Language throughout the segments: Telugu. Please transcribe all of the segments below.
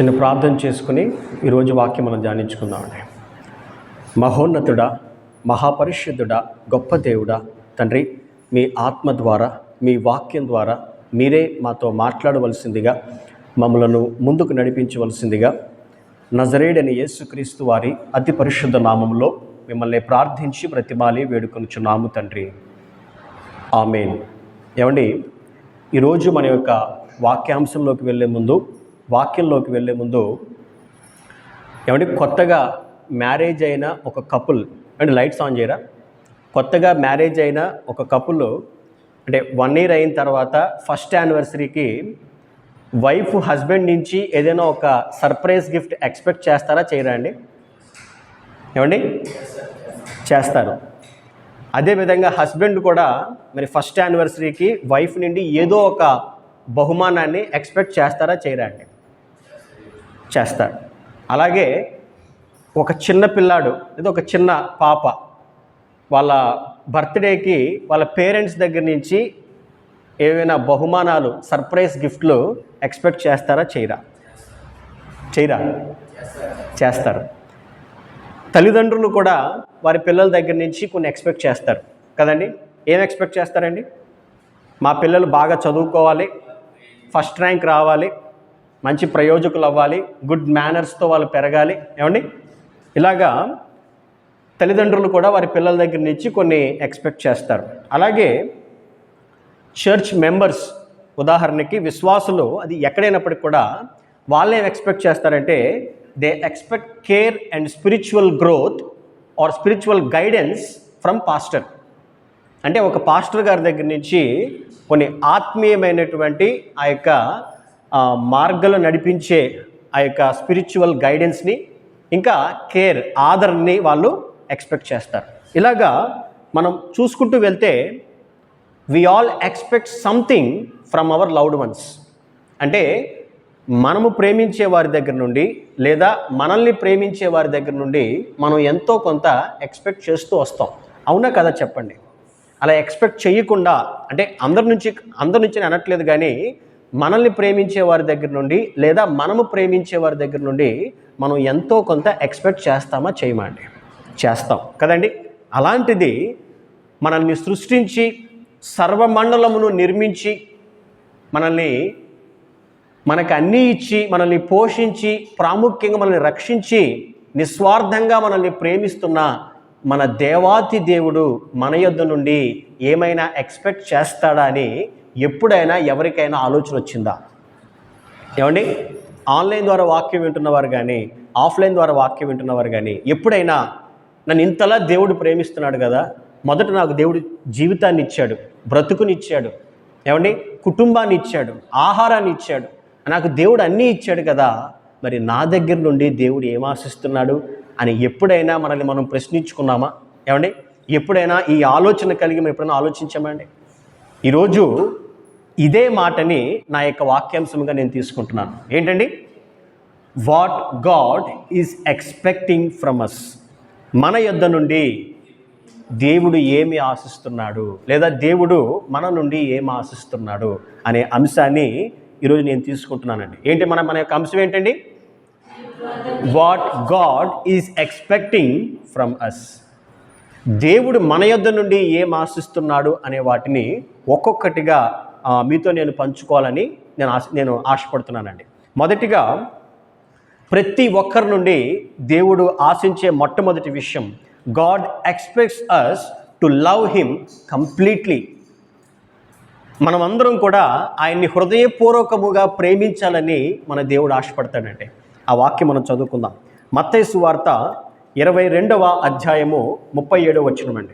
చిన్న ప్రార్థన చేసుకుని ఈరోజు వాక్యం మనం ధ్యానించుకుందామండి మహోన్నతుడా మహాపరిశుద్ధుడా గొప్ప దేవుడా తండ్రి మీ ఆత్మ ద్వారా మీ వాక్యం ద్వారా మీరే మాతో మాట్లాడవలసిందిగా మమ్మలను ముందుకు నడిపించవలసిందిగా నజరేడని యేసుక్రీస్తు వారి అతి పరిశుద్ధ నామంలో మిమ్మల్ని ప్రార్థించి ప్రతిమాలి వేడుకొనుచున్నాము తండ్రి. ఆమెన్. ఏమండి ఈరోజు మన యొక్క వాక్యాంశంలోకి వెళ్ళే ముందు వాక్యంలోకి వెళ్ళే ముందు ఏమండి? కొత్తగా మ్యారేజ్ అయిన ఒక కపుల్ అంటే లైట్స్ ఆన్ చేయరా? కొత్తగా మ్యారేజ్ అయిన ఒక కపుల్ అంటే వన్ ఇయర్ అయిన తర్వాత ఫస్ట్ యానివర్సరీకి వైఫ్ హస్బెండ్ నుంచి ఏదైనా ఒక సర్ప్రైజ్ గిఫ్ట్ ఎక్స్పెక్ట్ చేస్తారా చేయరా అండి? ఏమండి? చేస్తారు. అదేవిధంగా హస్బెండ్ కూడా మరి ఫస్ట్ యానివర్సరీకి వైఫ్ నుండి ఏదో ఒక బహుమానాన్ని ఎక్స్పెక్ట్ చేస్తారా చేయరా అండి? చేస్తారు అలాగే ఒక చిన్న పిల్లాడు లేదా ఒక చిన్న పాప వాళ్ళ బర్త్డేకి వాళ్ళ పేరెంట్స్ దగ్గర నుంచి ఏవైనా బహుమానాలు సర్ప్రైజ్ గిఫ్ట్లు ఎక్స్పెక్ట్ చేస్తారా చేయరా? చేయరా? చేస్తారు. తల్లిదండ్రులు కూడా వారి పిల్లల దగ్గర నుంచి కొన్ని ఎక్స్పెక్ట్ చేస్తారు. కదండి? ఏం ఎక్స్పెక్ట్ చేస్తారండి? మా పిల్లలు బాగా చదువుకోవాలి ఫస్ట్ ర్యాంక్ రావాలి మంచి ప్రయోజకులు అవ్వాలి గుడ్ మేనర్స్తో వాళ్ళు పెరగాలి. ఏమండి? ఇలాగా తల్లిదండ్రులు కూడా వారి పిల్లల దగ్గర నుంచి కొన్ని ఎక్స్పెక్ట్ చేస్తారు. అలాగే చర్చ్ మెంబర్స్ ఉదాహరణకి విశ్వాసులు అది ఎక్కడైనప్పటికి కూడా వాళ్ళు ఏం ఎక్స్పెక్ట్ చేస్తారంటే they expect care and spiritual growth or spiritual guidance from pastor అంటే ఒక పాస్టర్ గారి దగ్గర నుంచి కొన్ని ఆత్మీయమైనటువంటి ఆ యొక్క మార్గంలో నడిపించే ఆ యొక్క స్పిరిచువల్ గైడెన్స్ని ఇంకా కేర్ ఆదరణని వాళ్ళు ఎక్స్పెక్ట్ చేస్తారు. ఇలాగా మనం చూసుకుంటూ వెళ్తే we all expect something from our loved ones అంటే మనము ప్రేమించే వారి దగ్గర నుండి లేదా మనల్ని ప్రేమించే వారి దగ్గర నుండి మనం ఎంతో కొంత ఎక్స్పెక్ట్ చేస్తూ వస్తాం. అవునా కదా చెప్పండి? అలా ఎక్స్పెక్ట్ చేయకుండా అంటే అందరి నుంచి అందరి నుంచి అనట్లేదు కానీ మనల్ని ప్రేమించే వారి దగ్గర నుండి లేదా మనము ప్రేమించే వారి దగ్గర నుండి మనం ఎంతో కొంత ఎక్స్పెక్ట్ చేస్తామా చేయమండి చేస్తాం. కదండి? అలాంటిది మనల్ని సృష్టించి సర్వమండలమును నిర్మించి మనల్ని మనకు అన్నీ ఇచ్చి మనల్ని పోషించి ప్రాముఖ్యంగా మనల్ని రక్షించి నిస్వార్థంగా మనల్ని ప్రేమిస్తున్న మన దేవాతి దేవుడు మన యొద్ద నుండి ఏమైనా ఎక్స్పెక్ట్ చేస్తాడా అని ఎప్పుడైనా ఎవరికైనా ఆలోచన వచ్చిందా? ఏమండి? ఆన్లైన్ ద్వారా వాక్యం వింటున్నవారు కానీ ఆఫ్లైన్ ద్వారా వాక్యం వింటున్నవారు కానీ ఎప్పుడైనా నన్ను ఇంతలా దేవుడు ప్రేమిస్తున్నాడు కదా మొదట నాకు దేవుడు జీవితాన్ని ఇచ్చాడు బ్రతుకునిచ్చాడు ఏమండి? కుటుంబాన్ని ఇచ్చాడు ఆహారాన్ని ఇచ్చాడు నాకు దేవుడు అన్నీ ఇచ్చాడు కదా మరి నా దగ్గర నుండి దేవుడు ఏం ఆశిస్తున్నాడు అని ఎప్పుడైనా మనల్ని మనం ప్రశ్నించుకున్నామా? ఏమండి? ఎప్పుడైనా ఈ ఆలోచన కలిగి మేము ఎప్పుడైనా ఆలోచించామండి ఈరోజు ఇదే మాటని నా యొక్క వాక్యాంశంగా నేను తీసుకుంటున్నాను. ఏంటండి? What God is expecting from us మన యొద్ద నుండి దేవుడు ఏమి ఆశిస్తున్నాడు? లేదా దేవుడు మన నుండి ఏమి ఆశిస్తున్నాడు? అనే అంశాన్ని ఈరోజు నేను తీసుకుంటున్నానండి. ఏంటి మన మన యొక్క అంశం ఏంటండి? What God is expecting from us దేవుడు మన యొద్ద నుండి ఏం ఆశిస్తున్నాడు అనే వాటిని ఒక్కొక్కటిగా మీతో నేను పంచుకోవాలని నేను ఆశ నేను ఆశపడుతున్నానండి. మొదటిగా ప్రతి ఒక్కరి నుండి దేవుడు ఆశించే మొట్టమొదటి విషయం God expects us to love him completely. మనమందరం కూడా ఆయన్ని హృదయపూర్వకముగా ప్రేమించాలని మన దేవుడు ఆశపడతాడండి. ఆ వాక్యం మనం చదువుకుందాం. మత్తైసు వార్త ఇరవై రెండవ అధ్యాయము ముప్పై ఏడవ వచ్చినమండి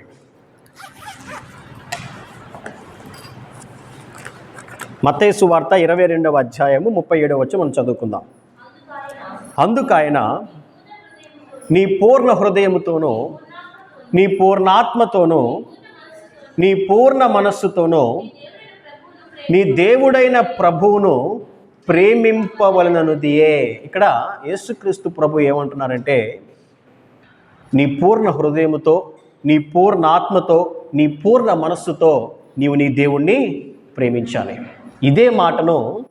మత్తేసు వార్త ఇరవై రెండవ అధ్యాయము ముప్పై ఏడవ వచ్చి మనం చదువుకుందాం. అందుకైన నీ పూర్ణ హృదయముతోనూ నీ పూర్ణాత్మతోనూ నీ పూర్ణ మనస్సుతోనూ నీ దేవుడైన ప్రభువును ప్రేమింపవలననుదియే. ఇక్కడ యేసుక్రీస్తు ప్రభు ఏమంటున్నారంటే నీ పూర్ణ హృదయముతో నీ పూర్ణ ఆత్మతో నీ పూర్ణ మనస్సుతో నీవు నీ దేవుణ్ణి ప్రేమించాలి. ఇదే మాటను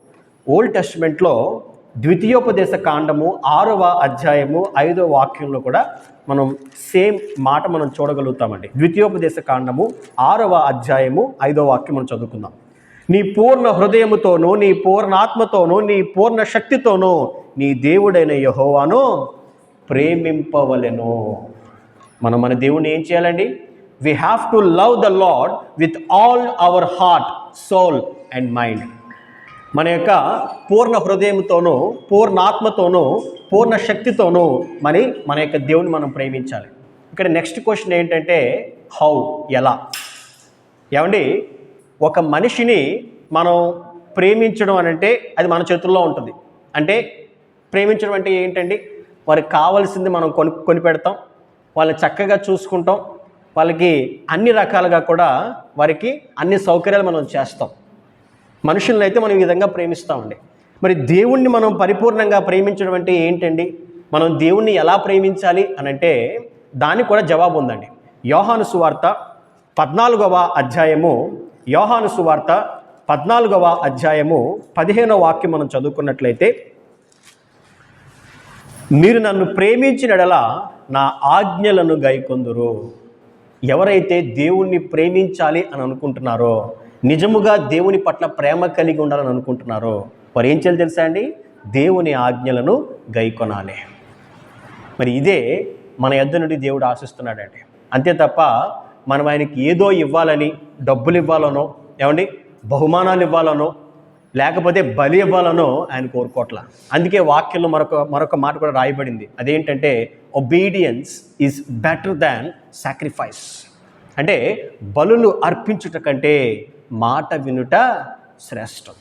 ఓల్డ్ టెస్ట్మెంట్లో ద్వితీయోపదేశ కాండము ఆరవ అధ్యాయము ఐదవ వాక్యంలో కూడా మనం సేమ్ మాట మనం చూడగలుగుతామండి. ద్వితీయోపదేశ కాండము ఆరవ అధ్యాయము ఐదవ వాక్యం మనం చదువుకుందాం. నీ పూర్ణ హృదయముతోనూ నీ పూర్ణాత్మతోనూ నీ పూర్ణ శక్తితోనూ నీ దేవుడైన యహోవాను ప్రేమింపవలెను. మనం మన దేవుణ్ణి ఏం చేయాలండి? We have to love the Lord with all our heart soul and mind మన యొక్క పూర్ణ హృదయంతోనూ పూర్ణాత్మతోనూ పూర్ణ శక్తితోనూ మరి మన యొక్క దేవుని మనం ప్రేమించాలి. ఇక్కడ నెక్స్ట్ క్వశ్చన్ ఏంటంటే హౌ ఎలా? ఏమండి? ఒక మనిషిని మనం ప్రేమించడం అని అంటే అది మన చేతుల్లో ఉంటుంది. అంటే ప్రేమించడం అంటే ఏంటండి? వారికి కావాల్సింది మనం కొని కొని పెడతాం వాళ్ళని చక్కగా చూసుకుంటాం వాళ్ళకి అన్ని రకాలుగా కూడా వారికి అన్ని సౌకర్యాలు మనం చేస్తాం. మనుషులను అయితే మనం ఈ విధంగా ప్రేమిస్తామండి. మరి దేవుణ్ణి మనం పరిపూర్ణంగా ప్రేమించడం అంటే ఏంటండి? మనం దేవుణ్ణి ఎలా ప్రేమించాలి అని అంటే దానికి కూడా జవాబు ఉందండి. యోహాను సువార్త పద్నాలుగవ అధ్యాయము యోహాను సువార్త పద్నాలుగవ అధ్యాయము పదిహేనవ వాక్యం మనం చదువుకున్నట్లయితే మీరు నన్ను ప్రేమించినడలా నా ఆజ్ఞలను గైకొందురు. ఎవరైతే దేవుణ్ణి ప్రేమించాలి అని అనుకుంటున్నారో నిజముగా దేవుని పట్ల ప్రేమ కలిగి ఉండాలని అనుకుంటున్నారో వారు ఏం చేయాలి తెలుసా అండి? దేవుని ఆజ్ఞలను గైకొనాలి. మరి ఇదే మన యొద్ద నుండి దేవుడు ఆశిస్తున్నాడండి. అంతే తప్ప మనం ఆయనకి ఏదో ఇవ్వాలని డబ్బులు ఇవ్వాలనో ఏమండి? బహుమానాలు ఇవ్వాలనో లేకపోతే బలి ఇవ్వాలనో ఆయన కోరుకోవట్ల అందుకే వాక్యంలో మరొక మరొక మాట కూడా రాయబడింది. అదేంటంటే obedience is better than sacrifice అంటే బలులు అర్పించుట కంటే మాట వినుట శ్రేష్టం.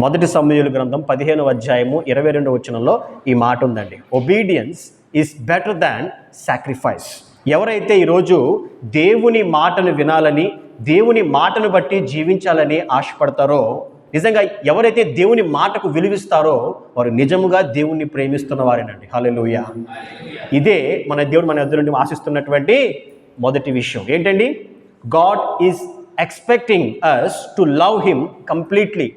మొదటి సమయుల గ్రంథం పదిహేను అధ్యాయము ఇరవై రెండు వచనంలో ఈ మాట ఉందండి. Obedience is better than sacrifice ఎవరైతే ఈరోజు దేవుని మాటను వినాలని దేవుని మాటను బట్టి జీవించాలని ఆశపడతారో నిజంగా ఎవరైతే దేవుని మాటకు విలువిస్తారో వారు నిజముగా దేవుణ్ణి ప్రేమిస్తున్న వారేనండి. హల్లెలూయా. ఇదే మన దేవుడు మన ఎదురు నుండి ఆశిస్తున్నటువంటి మొదటి విషయం. ఏంటండి? God is expecting us to love him completely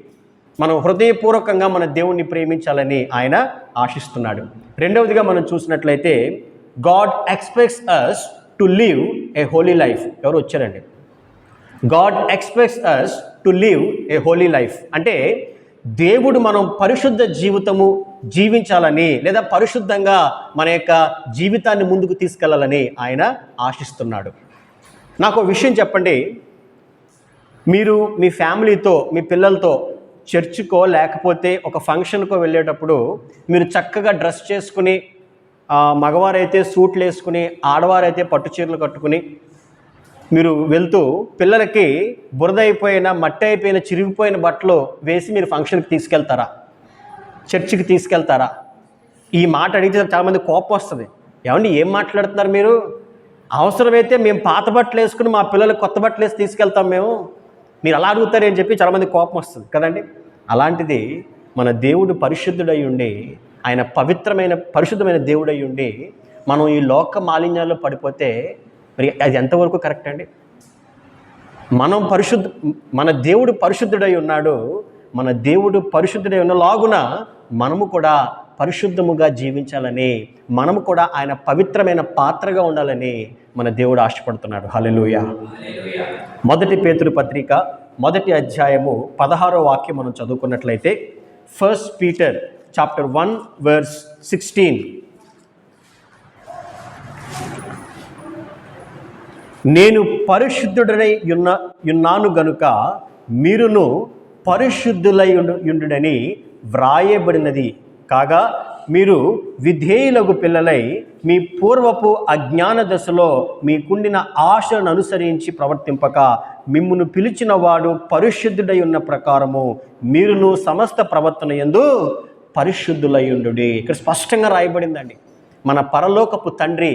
మనం హృదయపూర్వకంగా మన దేవుణ్ణి ప్రేమించాలని ఆయన ఆశిస్తున్నాడు. రెండవదిగా మనం చూసినట్లయితే God expects us to live a holy life ఎవరు వచ్చారండి? God expects us to live a holy life అంటే దేవుడు మనం పరిశుద్ధ జీవితము జీవించాలని లేదా పరిశుద్ధంగా మన యొక్క జీవితాన్ని ముందుకు తీసుకెళ్ళాలని ఆయన ఆశిస్తున్నాడు. నాకు ఒక విషయం చెప్పండి. మీరు మీ ఫ్యామిలీతో మీ పిల్లలతో చర్చ్కో లేకపోతే ఒక ఫంక్షన్కో వెళ్ళేటప్పుడు మీరు చక్కగా డ్రెస్ చేసుకుని మగవారైతే సూట్లు వేసుకుని ఆడవారైతే పట్టు చీరలు కట్టుకుని మీరు వెళ్తూ పిల్లలకి బురద అయిపోయిన మట్టి అయిపోయిన చిరిగిపోయిన బట్టలు వేసి మీరు ఫంక్షన్కి తీసుకెళ్తారా? చర్చికి తీసుకెళ్తారా? ఈ మాట అడిగితే చాలామంది కోపం వస్తుంది. ఏమండి ఏం మాట్లాడుతున్నారు మీరు? అవసరమైతే మేము పాత బట్టలు వేసుకుని మా పిల్లలకు కొత్త బట్టలు వేసి తీసుకెళ్తాం మేము. మీరు అలా అడుగుతారని చెప్పి చాలామంది కోపం వస్తుంది. కదండి? అలాంటిది మన దేవుడు పరిశుద్ధుడై ఉండి ఆయన పవిత్రమైన పరిశుద్ధమైన దేవుడై ఉండి మనం ఈ లోక మాలిన్యాల్లో పడిపోతే మరి అది ఎంతవరకు కరెక్ట్ అండి? మనం పరిశుద్ధ మన దేవుడు పరిశుద్ధుడై ఉన్నాడు. మన దేవుడు పరిశుద్ధుడై ఉన్న లాగున మనము కూడా పరిశుద్ధముగా జీవించాలని మనము కూడా ఆయన పవిత్రమైన పాత్రగా ఉండాలని మన దేవుడు ఆశపడుతున్నాడు. హల్లెలూయా. మొదటి పేతురు పత్రిక మొదటి అధ్యాయము పదహారో వాక్యం మనం చదువుకున్నట్లయితే first Peter chapter one verse sixteen నేను పరిశుద్ధుడనై ఉన్న ఉన్నాను గనుక మీరును పరిశుద్ధులై ఉండుడని వ్రాయబడినది. కాగా మీరు విధేయులకు పిల్లలై మీ పూర్వపు అజ్ఞాన దశలో మీకుండిన ఆశను అనుసరించి ప్రవర్తింపక మిమ్మును పిలిచిన వాడు పరిశుద్ధుడై ఉన్న ప్రకారము మీరును సమస్త ప్రవర్తన ఎందు పరిశుద్ధులయ్యుండు ఇక్కడ స్పష్టంగా రాయబడిందండి. మన పరలోకపు తండ్రి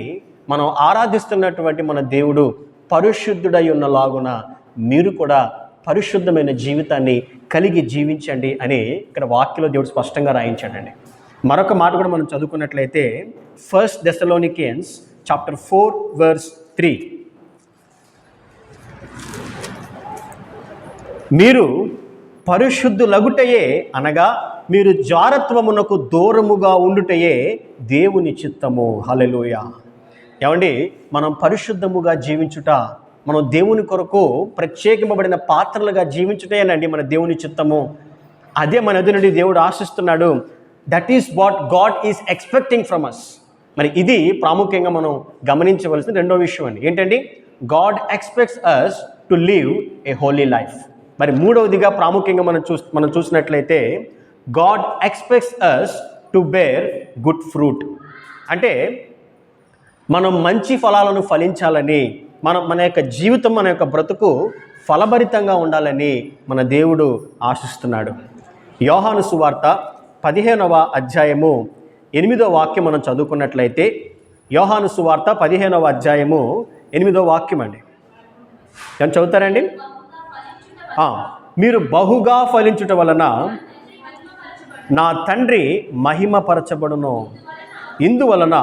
మనం ఆరాధిస్తున్నటువంటి మన దేవుడు పరిశుద్ధుడై ఉన్నలాగున మీరు కూడా పరిశుద్ధమైన జీవితాన్ని కలిగి జీవించండి అని ఇక్కడ వాక్యలో దేవుడు స్పష్టంగా రాయించాడండి. మరొక మాట కూడా మనం చదువుకున్నట్లయితే first Thessalonians chapter four verse three మీరు పరిశుద్ధులగుటయే అనగా మీరు జారత్వమునకు దూరముగా ఉండుటయే దేవుని చిత్తము. హలెలుయ ఏమండి? మనం పరిశుద్ధముగా జీవించుట మనం దేవుని కొరకు ప్రత్యేకింపబడిన పాత్రలుగా జీవించుటేనండి మన దేవుని చిత్తము. అదే మన ఎదురు నుండి దేవుడు ఆశిస్తున్నాడు. That is what God is expecting from us మరి ఇది ప్రాముఖ్యంగా మనం గమనించవలసిన రెండో విషయం అండి. ఏంటండి? God expects us to live a holy life మరి మూడవదిగా ప్రాముఖ్యంగా మనం చూ మనం చూసినట్లయితే God expects us to bear good fruit అంటే మనం మంచి ఫలాలను ఫలించాలని మనం మన యొక్క జీవితం మన యొక్క బ్రతుకు ఫలభరితంగా ఉండాలని మన దేవుడు ఆశిస్తున్నాడు. యోహాను సువార్త పదిహేనవ అధ్యాయము ఎనిమిదో వాక్యం మనం చదువుకున్నట్లయితే యోహాను సువార్త పదిహేనవ అధ్యాయము ఎనిమిదో వాక్యం అండి. ఏం చదువుతారండి? మీరు బహుగా ఫలించుట వలన నా తండ్రి మహిమపరచబడును. ఇందువలన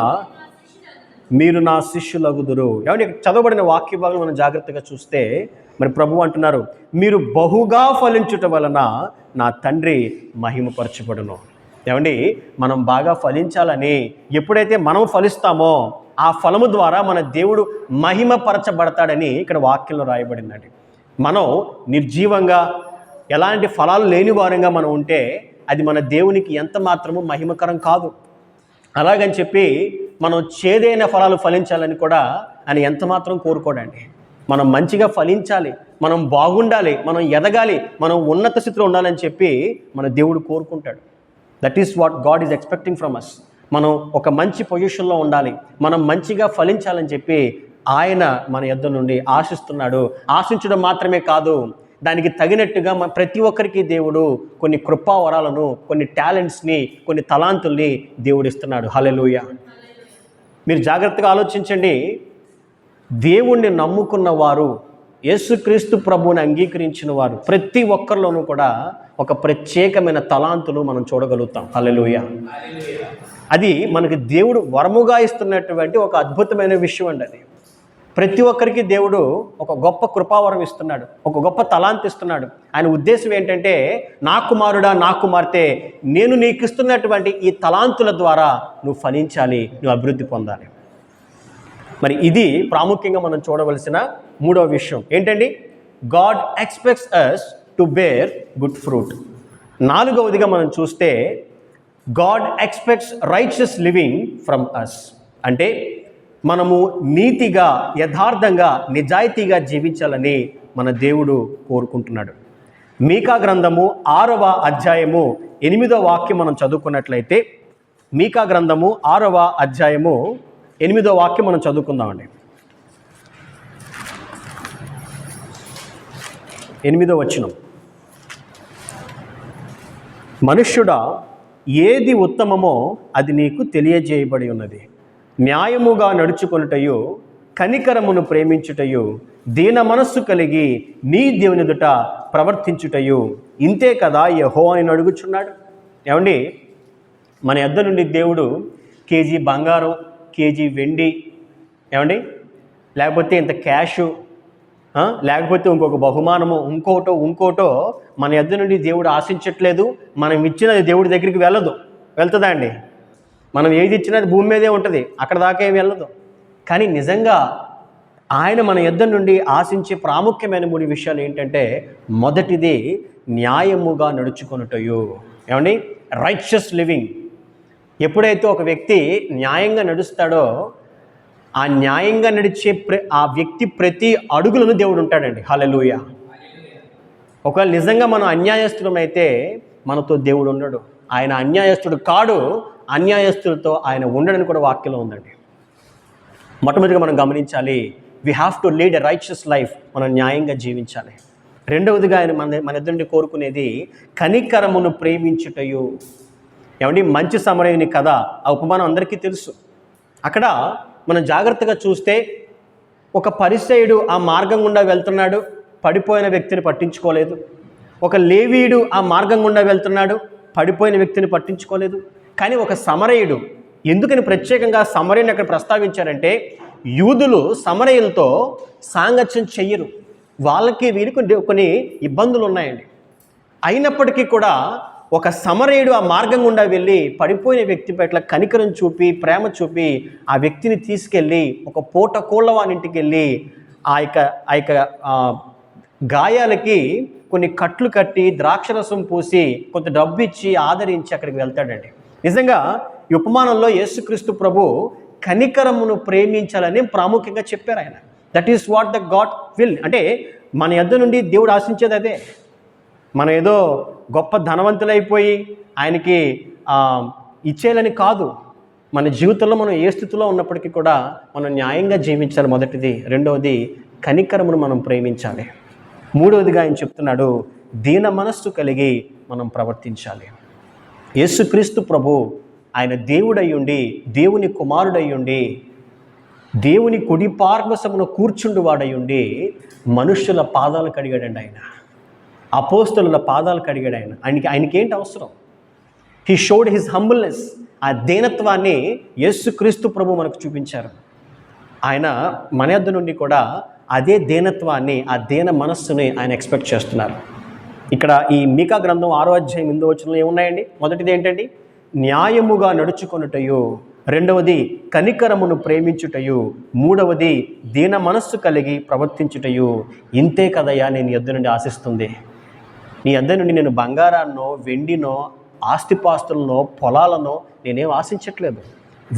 మీరు నా శిష్యులగుదురు. ఏమంటే చదవబడిన వాక్య భాగం మనం జాగ్రత్తగా చూస్తే మరి ప్రభు అంటున్నారు మీరు బహుగా ఫలించుట వలన నా తండ్రి మహిమపరచబడును. ఏమండి? మనం బాగా ఫలించాలని ఎప్పుడైతే మనం ఫలిస్తామో ఆ ఫలము ద్వారా మన దేవుడు మహిమపరచబడతాడని ఇక్కడ వాక్యంలో రాయబడిందండి. మనం నిర్జీవంగా ఎలాంటి ఫలాలు లేని వారంగా మనం ఉంటే అది మన దేవునికి ఎంత మాత్రము మహిమకరం కాదు. అలాగని చెప్పి మనం చేదైన ఫలాలు ఫలించాలని కూడా ఆయన ఎంతమాత్రం కోరుకోడండి. మనం మంచిగా ఫలించాలి మనం బాగుండాలి మనం ఎదగాలి మనం ఉన్నత స్థితిలో ఉండాలని చెప్పి మన దేవుడు కోరుకుంటాడు. That is what God is expecting from us మనం ఒక మంచి పొజిషన్లో ఉండాలి మనం మంచిగా ఫలించాలని చెప్పి ఆయన మన యొద్ద నుండి ఆశిస్తున్నాడు. ఆశించడం మాత్రమే కాదు దానికి తగినట్టుగా మన ప్రతి ఒక్కరికి దేవుడు కొన్ని కృపావరాలను కొన్ని టాలెంట్స్ని కొన్ని తలాంతుల్ని దేవుడు ఇస్తున్నాడు. హలెలూయ మీరు జాగ్రత్తగా ఆలోచించండి. దేవుణ్ణి నమ్ముకున్న వారు యేసుక్రీస్తు ప్రభువుని అంగీకరించిన వారు ప్రతి ఒక్కరిలోనూ కూడా ఒక ప్రత్యేకమైన తలాంతులు మనం చూడగలుగుతాం. హల్లెలూయ. అది మనకి దేవుడు వరముగా ఇస్తున్నటువంటి ఒక అద్భుతమైన విషయం అండి అది. ప్రతి ఒక్కరికి దేవుడు ఒక గొప్ప కృపావరం ఇస్తున్నాడు ఒక గొప్ప తలాంతి ఇస్తున్నాడు. ఆయన ఉద్దేశం ఏంటంటే నా కుమారుడా నా కుమార్తె నేను నీకు ఇస్తున్నటువంటి ఈ తలాంతుల ద్వారా నువ్వు ఫలించాలి నువ్వు అభివృద్ధి పొందాలి. మరి ఇది ప్రాముఖ్యంగా మనం చూడవలసిన మూడవ విషయం. ఏంటండి? God expects us to bear good fruit నాలుగవదిగా మనం చూస్తే God expects righteous living from us అంటే మనము నీతిగా యథార్థంగా నిజాయితీగా జీవించాలని మన దేవుడు కోరుకుంటున్నాడు. మీకా గ్రంథము ఆరవ అధ్యాయము ఎనిమిదో వాక్యం మనం చదువుకున్నట్లయితే మీకా గ్రంథము ఆరవ అధ్యాయము ఎనిమిదో వాక్యం మనం చదువుకుందామండి. ఎనిమిదో వచనం. మనుష్యుడా ఏది ఉత్తమమో అది నీకు తెలియజేయబడి ఉన్నది. న్యాయముగా నడుచుకొనుటయు కనికరమును ప్రేమించుటయు దీన మనస్సు కలిగి నీ దేవుని ఎదుట ప్రవర్తించుటయు. ఇంతే కదా యహో అని అడుగుచున్నాడు. ఏమండి? మన యొద్ద నుండి దేవుడు కేజీ బంగారం కేజీ వెండి ఏమండి? లేకపోతే ఇంత క్యాషు లేకపోతే ఇంకొక బహుమానము ఇంకోటో ఇంకోటో మన యొద్ద నుండి దేవుడు ఆశించట్లేదు. మనం ఇచ్చినది దేవుడి దగ్గరికి వెళ్ళదు. వెళ్తుందా అండి? మనం ఏది ఇచ్చినది భూమి మీదే ఉంటుంది. అక్కడ దాకా ఏమి వెళ్ళదు. కానీ నిజంగా ఆయన మన యుద్ధం నుండి ఆశించే ప్రాముఖ్యమైన మూడు విషయాలు ఏంటంటే మొదటిది న్యాయముగా నడుచుకొనుటయు. ఏమండి? రైచియస్ లివింగ్ ఎప్పుడైతే ఒక వ్యక్తి న్యాయంగా నడుస్తాడో ఆ న్యాయంగా నడిచే ప్ర ఆ వ్యక్తి ప్రతి అడుగులను దేవుడు ఉంటాడండి. హలలుయ ఒకవేళ నిజంగా మనం అన్యాయస్తుడమైతే మనతో దేవుడు ఉండడు. ఆయన అన్యాయస్తుడు కాడు. అన్యాయస్తులతో ఆయన ఉండడని కూడా వాక్యంలో ఉందండి. మొట్టమొదటిగా మనం గమనించాలి we have to lead a righteous life మనం న్యాయంగా జీవించాలి. రెండవదిగా ఆయన మన మన ఇద్దరిని కోరుకునేది కనికరమును ప్రేమించుటయు. ఏమండి? మంచి సమరయుని కథ ఆ ఉపమానం అందరికీ తెలుసు. అక్కడ మనం జాగ్రత్తగా చూస్తే ఒక పరిసయుడు ఆ మార్గం గుండా వెళ్తున్నాడు పడిపోయిన వ్యక్తిని పట్టించుకోలేదు. ఒక లేవీయుడు ఆ మార్గం గుండా వెళ్తున్నాడు పడిపోయిన వ్యక్తిని పట్టించుకోలేదు. కానీ ఒక సమరయుడు ఎందుకని ప్రత్యేకంగా సమరయుని అక్కడ ప్రస్తావించారంటే యూదులు సమరయులతో సాంగత్యం చెయ్యరు. వాళ్ళకి వీరికి కొన్ని ఇబ్బందులు ఉన్నాయండి. అయినప్పటికీ కూడా ఒక సమరయుడు ఆ మార్గం గుండా వెళ్ళి పడిపోయిన వ్యక్తి పట్ల కనికరం చూపి ప్రేమ చూపి ఆ వ్యక్తిని తీసుకెళ్ళి ఒక పూట కోళ్ళవానింటికి వెళ్ళి ఆ యొక్క ఆ యొక్క గాయాలకి కొన్ని కట్లు కట్టి ద్రాక్షరసం పూసి కొంత డబ్బు ఇచ్చి ఆదరించి అక్కడికి వెళ్తాడండి. నిజంగా ఈ ఉపమానంలో యేసుక్రీస్తు ప్రభు కనికరమును ప్రేమించాలని ప్రాముఖ్యంగా చెప్పారు ఆయన. That is what the God will అంటే మన యొద్ద నుండి దేవుడు ఆశించేది అదే. మనం ఏదో గొప్ప ధనవంతులైపోయి ఆయనకి ఇచ్చేయాలని కాదు. మన జీవితంలో మనం ఏ స్థితిలో ఉన్నప్పటికీ కూడా మనం న్యాయంగా జీవించాలి. మొదటిది. రెండవది కనికరమును మనం ప్రేమించాలి. మూడవదిగా ఆయన చెప్తున్నాడు దీన మనస్సు కలిగి మనం ప్రవర్తించాలి. యేసుక్రీస్తు ప్రభు ఆయన దేవుడయ్యుండి దేవుని కుమారుడయ్యుండి దేవుని కుడి పార్వసమును కూర్చుండు వాడయ్యుండి మనుష్యుల పాదాలు కడిగాడండి ఆయన. అపోస్తలుల పాదాలు కడిగాడు ఆయన. ఆయనకి ఆయనకి ఏంటి అవసరం? హీ షోడ్ హిస్ హంబుల్నెస్ ఆ దీనత్వాన్ని యేసుక్రీస్తు ప్రభు మనకు చూపించారు. ఆయన మన యొద్ద నుండి కూడా అదే దీనత్వాన్ని ఆ దీన మనస్సుని ఆయన ఎక్స్పెక్ట్ చేస్తున్నారు. ఇక్కడ ఈ మీకా గ్రంథం ఆరో అధ్యాయం ఎనిమిదో వచనంలో ఏమున్నాయండి? మొదటిది ఏంటండి? న్యాయముగా నడుచుకొనుటయు. రెండవది కనికరమును ప్రేమించుటయు. మూడవది దీన మనస్సు కలిగి ప్రవర్తించుటయు. ఇంతే కదయ్యా నేను ఎద్దు నుండి ఆశిస్తుంది. నీ అద్దె నుండి నేను బంగారాన్నో వెండినో ఆస్తిపాస్తులనో పొలాలనో నేనేం ఆశించట్లేదు.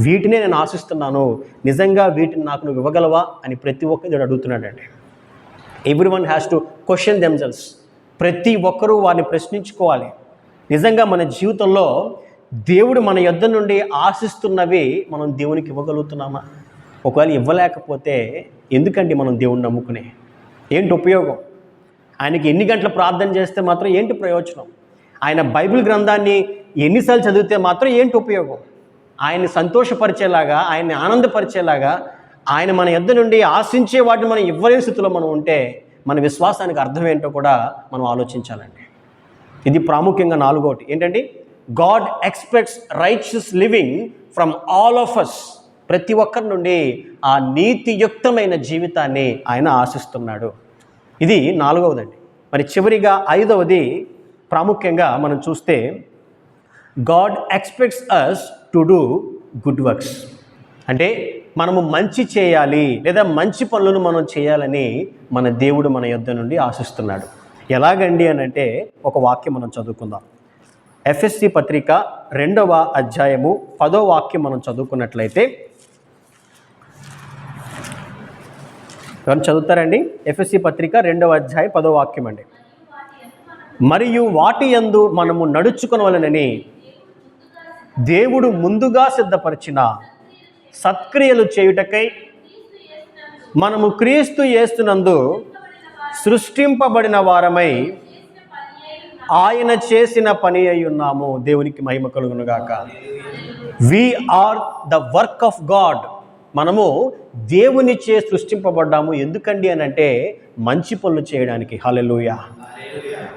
వీటినే నేను ఆశిస్తున్నాను. నిజంగా వీటిని నాకు నువ్వు ఇవ్వగలవా? అని ప్రతి ఒక్కరు అడుగుతున్నాడండి. Everyone has to question themselves ప్రతి ఒక్కరూ వారిని ప్రశ్నించుకోవాలి. నిజంగా మన జీవితంలో దేవుడు మన యొద్ద నుండి ఆశిస్తున్నవి మనం దేవునికి ఇవ్వగలుగుతున్నామా? ఒకవేళ ఇవ్వలేకపోతే ఎందుకండి మనం దేవుణ్ణి నమ్ముకునే? ఏంటి ఉపయోగం? ఆయనకి ఎన్ని గంటలు ప్రార్థన చేస్తే మాత్రం ఏంటి ప్రయోజనం? ఆయన బైబిల్ గ్రంథాన్ని ఎన్నిసార్లు చదివితే మాత్రం ఏంటి ఉపయోగం? ఆయన్ని సంతోషపరిచేలాగా ఆయన్ని ఆనందపరిచేలాగా ఆయన మన యొద్ద నుండి ఆశించే వాటిని మనం ఇవ్వలేని స్థితిలో మనం ఉంటే మన విశ్వాసానికి అర్థం ఏంటో కూడా మనం ఆలోచించాలండి. ఇది ప్రాముఖ్యంగా నాలుగోటి. ఏంటండి? God expects rights living from all of us ప్రతి ఒక్కరి నుండి ఆ నీతియుక్తమైన జీవితాన్ని ఆయన ఆశిస్తున్నాడు. ఇది నాలుగవదండి. మరి చివరిగా ఐదవది ప్రాముఖ్యంగా మనం చూస్తే God expects us to do good works అంటే మనము మంచి చేయాలి లేదా మంచి పనులను మనం చేయాలని మన దేవుడు మన యొద్ధ నుండి ఆశిస్తున్నాడు. ఎలాగండి అని అంటే ఒక వాక్యం మనం చదువుకుందాం. ఎఫ్ఎస్సి పత్రిక రెండవ అధ్యాయము పదో వాక్యం మనం చదువుకున్నట్లయితే ఎవరు చదువుతారండి? ఎఫ్ఎస్సి పత్రిక రెండవ అధ్యాయం పదో వాక్యం అండి. మరియు వాటి యందు మనము నడుచుకునవలనని దేవుడు ముందుగా సిద్ధపరిచిన సత్క్రియలు చేయుటకై మనము క్రీస్తు చేస్తున్నందు సృష్టింపబడిన వారమై ఆయన చేసిన పని అయి ఉన్నాము. దేవునికి మహిమ కలుగునుగాక. We are the work of God మనము దేవునిచే సృష్టింపబడ్డాము. ఎందుకండి అని అంటే మంచి పనులు చేయడానికి. Hallelujah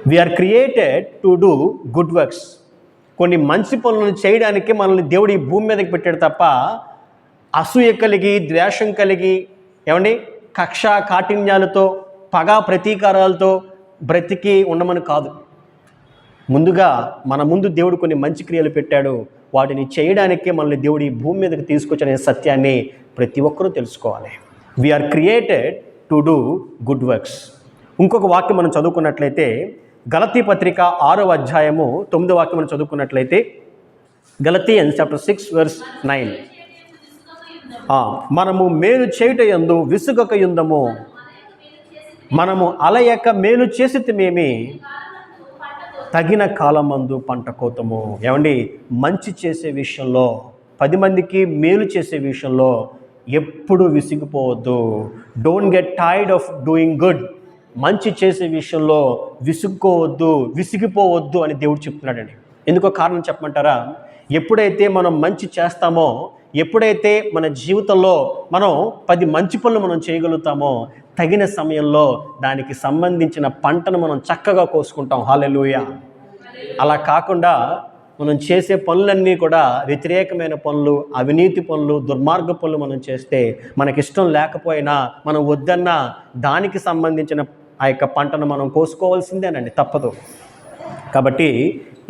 we are created to do good works కొన్ని మంచి పనులను చేయడానికి మనల్ని దేవుడు ఈ భూమి మీదకి పెట్టాడు తప్ప అసూయ కలిగి ద్వేషం కలిగి ఏమండి? కక్ష కాఠిన్యాలతో పగ ప్రతీకారాలతో బ్రతికి ఉండమని కాదు. ముందుగా మన ముందు దేవుడు కొన్ని మంచి క్రియలు పెట్టాడు. వాటిని చేయడానికే మనల్ని దేవుడు ఈ భూమి మీదకి తీసుకొచ్చనే సత్యాన్ని ప్రతి ఒక్కరూ తెలుసుకోవాలి. We are created to do good works ఇంకొక వాక్యం మనం చదువుకున్నట్లయితే గలతీ పత్రిక ఆరో అధ్యాయము తొమ్మిదో వాక్యం మనం చదువుకున్నట్లయితే Galatian chapter six verse nine మనము మేలు చేయుట యందు విసుగక యుందము. మనము అలయక మేలు చేసితమేమి? తగిన కాలమందు పంట కోతము. ఏమండి? మంచి చేసే విషయంలో పది మందికి మేలు చేసే విషయంలో ఎప్పుడు విసిగిపోవద్దు. Don't get tired of doing good మంచి చేసే విషయంలో విసుక్కోవద్దు విసిగిపోవద్దు అని దేవుడు చెప్తున్నాడండి. ఎందుకో కారణం చెప్పమంటారా? ఎప్పుడైతే మనం మంచి చేస్తామో ఎప్పుడైతే మన జీవితంలో మనం పది మంచి పనులు మనం చేయగలుగుతామో తగిన సమయంలో దానికి సంబంధించిన పంటను మనం చక్కగా కోసుకుంటాం. హాలెలుయ అలా కాకుండా మనం చేసే పనులన్నీ కూడా వ్యతిరేకమైన పనులు అవినీతి పనులు దుర్మార్గ పనులు మనం చేస్తే మనకిష్టం లేకపోయినా మనం వద్దన్న దానికి సంబంధించిన ఆ యొక్క పంటను మనం కోసుకోవాల్సిందేనండి తప్పదు. కాబట్టి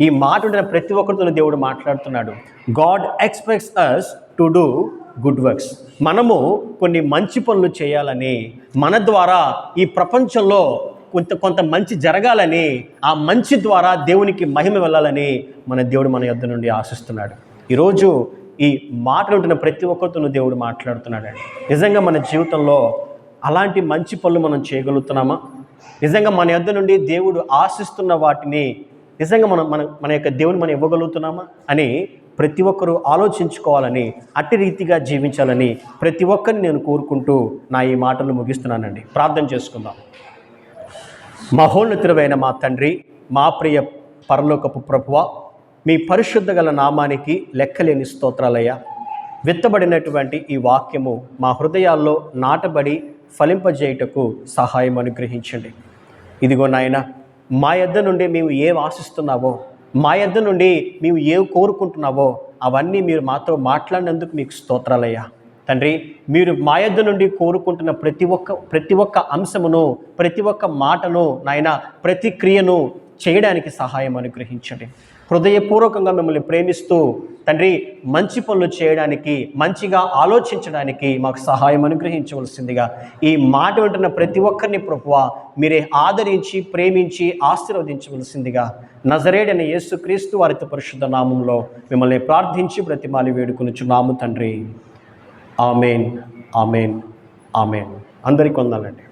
ఈ మాట ఉండిన ప్రతి ఒక్కరితో దేవుడు మాట్లాడుతున్నాడు. God expects us to do good works మనము కొన్ని మంచి పనులు చేయాలని మన ద్వారా ఈ ప్రపంచంలో కొంత కొంత మంచి జరగాలని ఆ మంచి ద్వారా దేవునికి మహిమ వెళ్ళాలని మన దేవుడు మన యొద్ధ నుండి ఆశిస్తున్నాడు. ఈరోజు ఈ మాట్లాడుతున్న ప్రతి ఒక్కరితోనూ దేవుడు మాట్లాడుతున్నాడు నిజంగా మన జీవితంలో అలాంటి మంచి పనులు మనం చేయగలుగుతున్నామా? నిజంగా మన యొద్ధ నుండి దేవుడు ఆశిస్తున్న వాటిని నిజంగా మనం మన మన యొక్క దేవుని మనం ఇవ్వగలుగుతున్నామా? అని ప్రతి ఒక్కరూ ఆలోచించుకోవాలని అట్టి రీతిగా జీవించాలని ప్రతి ఒక్కరిని నేను కోరుకుంటూ నా ఈ మాటలు ముగిస్తున్నానండి. ప్రార్థన చేసుకుందాం. మహోన్నతుడైన మా తండ్రి మా ప్రియ పరలోకపు ప్రభువ మీ పరిశుద్ధ గల నామానికి లెక్కలేని స్తోత్రాలయ్యా. విత్తబడినటువంటి ఈ వాక్యము మా హృదయాల్లో నాటబడి ఫలింపజేయుటకు సహాయం అనుగ్రహించండి ఇదిగో నాయన మా యొద్ద నుండి మేము ఏం ఆశిస్తున్నావో మా యొద్ద నుండి మేము ఏ కోరుకుంటున్నావో అవన్నీ మీరు మాతో మాట్లాడినందుకు మీకు స్తోత్రాలయ్యా. తండ్రి మీరు మా యొద్ద నుండి కోరుకుంటున్న ప్రతి ఒక్క ప్రతి ఒక్క అంశమును ప్రతి ఒక్క మాటను నాయన ప్రతిక్రియను చేయడానికి సహాయం అనుగ్రహించండి. హృదయపూర్వకంగా మిమ్మల్ని ప్రేమిస్తూ తండ్రి మంచి పనులు చేయడానికి మంచిగా ఆలోచించడానికి మాకు సహాయం అనుగ్రహించవలసిందిగా ఈ మాట వింటున్న ప్రతి ఒక్కరిని ప్రభువ మీరే ఆదరించి ప్రేమించి ఆశీర్వదించవలసిందిగా నజరేడైన యేసుక్రీస్తు వారిత పరిశుద్ధ నామంలో మిమ్మల్ని ప్రార్థించి ప్రతిమాలి వేడుకొనిచున్నాము తండ్రి. Amen amen amen. అందరికీ వందాలండి